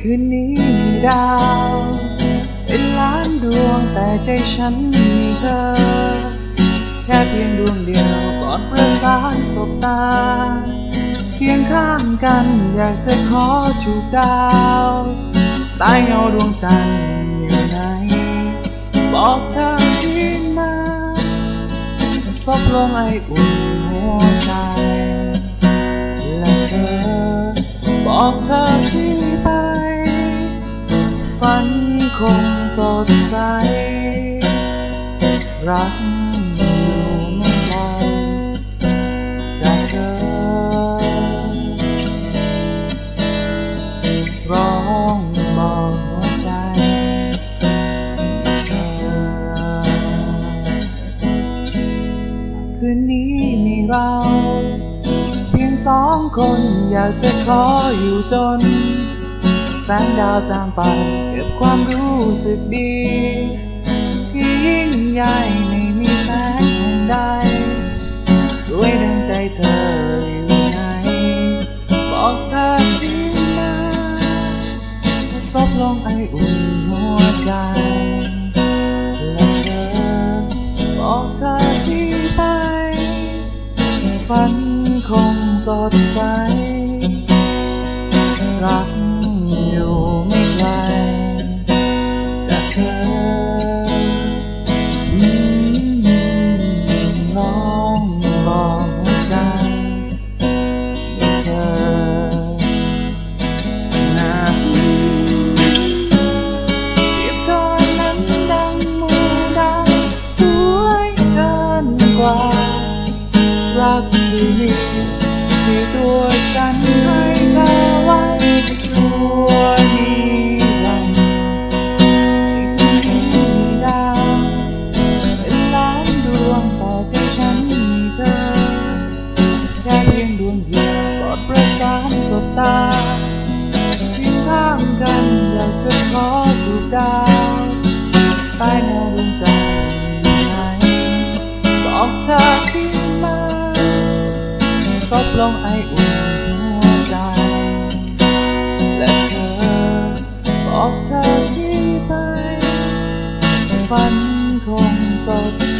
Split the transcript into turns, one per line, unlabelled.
คืนนี้มีดาวเป็นล้านดวงแต่ใจฉันมีเธอ แค่เพียงดวงเดียวสอนประสานสบตา เคียงข้างกันอยากจะขอจูบดาวใต้เงาดวงจันทร์อยู่ไหนบอกเธอที่มาซบลงไออุ่นหัวใจ และเธอบอกเธอ ฝันคงสดใส รักอยู่ไม่ไกลจากเธอ ร้องบอกหัวใจเธอคืนนี้มีเรา เพียงสองคนอยากจะขออยู่จน แสงดาวจางไป เก็บความรู้สึกดี ที่ยิ่งใหญ่ไม่มีแสงแห่งใด สวยดังใจเธออยู่ไหนบอกเธอที่มาซบลงไออุ่นหัวใจ และเธอบอกเธอที่ไปฝันคงสดใส รักที่มีที่ตัวฉันให้เธอไว้ชั่วนิรันดร์อีกคืนนี้มีดาวเป็นล้านดวงแต่ใจฉันมีเธอแค่เพียงดวงเดียวสอดประสานสบตาเพียงข้างกันอยากจะขอจูบดาวใต้แน บลงไออุ่นหัวใจ และเธอบอกเธอที่ไป ฝันคงสด